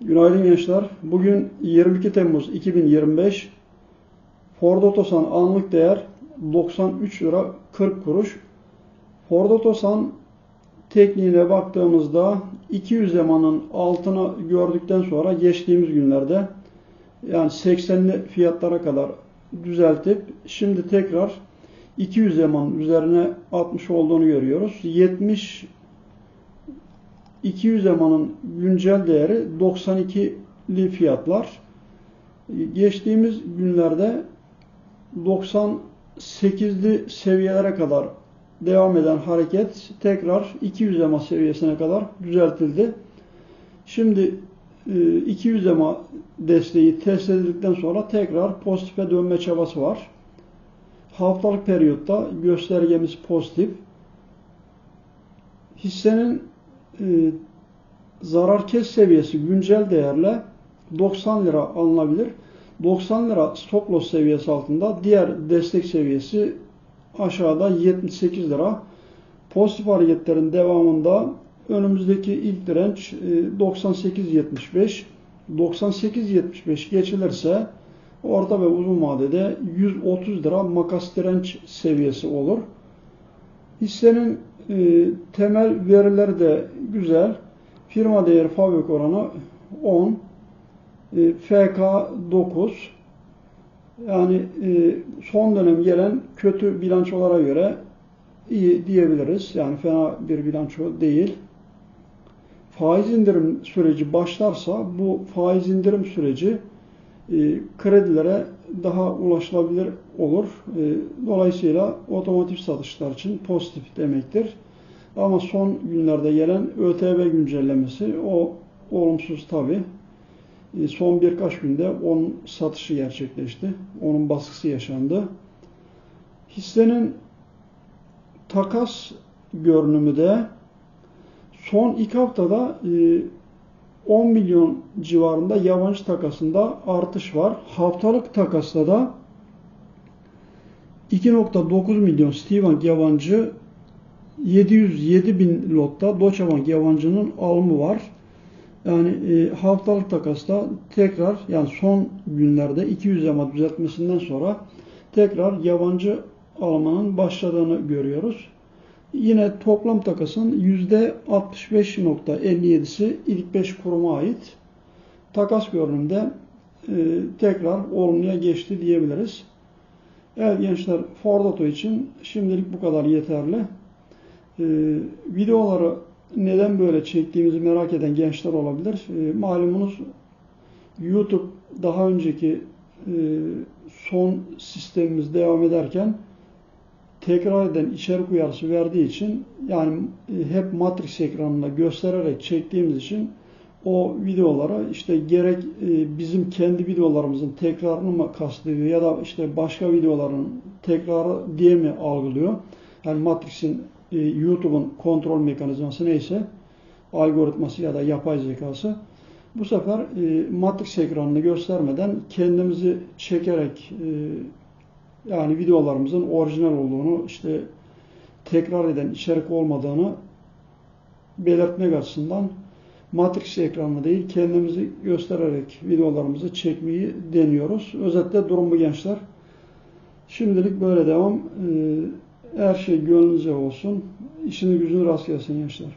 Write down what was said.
Günaydın gençler. Bugün 22 Temmuz 2025. Ford Otosan anlık değer 93 lira 40 kuruş. Ford Otosan tekniğine baktığımızda 200 emanın altına gördükten sonra geçtiğimiz günlerde yani 80'li fiyatlara kadar düzeltip şimdi tekrar 200 emanın üzerine atmış olduğunu görüyoruz. 70 200 emanın güncel değeri 92'li fiyatlar. Geçtiğimiz günlerde 98'li seviyelere kadar devam eden hareket tekrar 200 ema seviyesine kadar düzeltildi. Şimdi 200 ema desteği test edildikten sonra tekrar pozitife dönme çabası var. Haftalık periyotta göstergemiz pozitif. Hissenin e, zarar kes seviyesi güncel değerle 90 lira alınabilir. 90 lira stop loss seviyesi altında. Diğer destek seviyesi aşağıda 78 lira. Pozitif hareketlerin devamında önümüzdeki ilk direnç 98.75. 98.75 geçilirse orta ve uzun vadede 130 lira makas direnç seviyesi olur. Hissenin e, temel verileri de güzel. Firma değeri fabrik oranı 10. E, FK 9. Yani e, son dönem gelen kötü bilançolara göre iyi diyebiliriz. Yani fena bir bilanço değil. Faiz indirim süreci başlarsa bu faiz indirim süreci e, kredilere daha ulaşılabilir olur. E, dolayısıyla otomotiv satışlar için pozitif demektir. Ama son günlerde gelen ÖTV güncellemesi o olumsuz tabi. E, son birkaç günde onun satışı gerçekleşti. Onun baskısı yaşandı. Hissenin takas görünümü de son iki haftada 10 milyon civarında yabancı takasında artış var. Haftalık takasta da 2.9 milyon Stivank yabancı 707 bin lotta Deutsche yabancının alımı var. Yani e, haftalık takasta tekrar yani son günlerde 200 ema düzeltmesinden sonra tekrar yabancı almanın başladığını görüyoruz. Yine toplam takasın %65.57'si ilk 5 kuruma ait. Takas görünümde e, tekrar olumluya geçti diyebiliriz. Evet gençler Ford Auto için şimdilik bu kadar yeterli. E, videoları neden böyle çektiğimizi merak eden gençler olabilir. E, malumunuz YouTube daha önceki e, son sistemimiz devam ederken tekrar eden içerik uyarısı verdiği için yani e, hep Matrix ekranında göstererek çektiğimiz için o videolara işte gerek e, bizim kendi videolarımızın tekrarını mı kastediyor ya da işte başka videoların tekrarı diye mi algılıyor? Yani Matrix'in e, YouTube'un kontrol mekanizması neyse algoritması ya da yapay zekası bu sefer Matrix ekranını göstermeden kendimizi çekerek yani videolarımızın orijinal olduğunu, işte tekrar eden içerik olmadığını belirtmek açısından Matrix ekranı değil, kendimizi göstererek videolarımızı çekmeyi deniyoruz. Özetle durum bu gençler. Şimdilik böyle devam. Ee, her şey gönlünüze olsun. İşini gücünü rast gelsin gençler.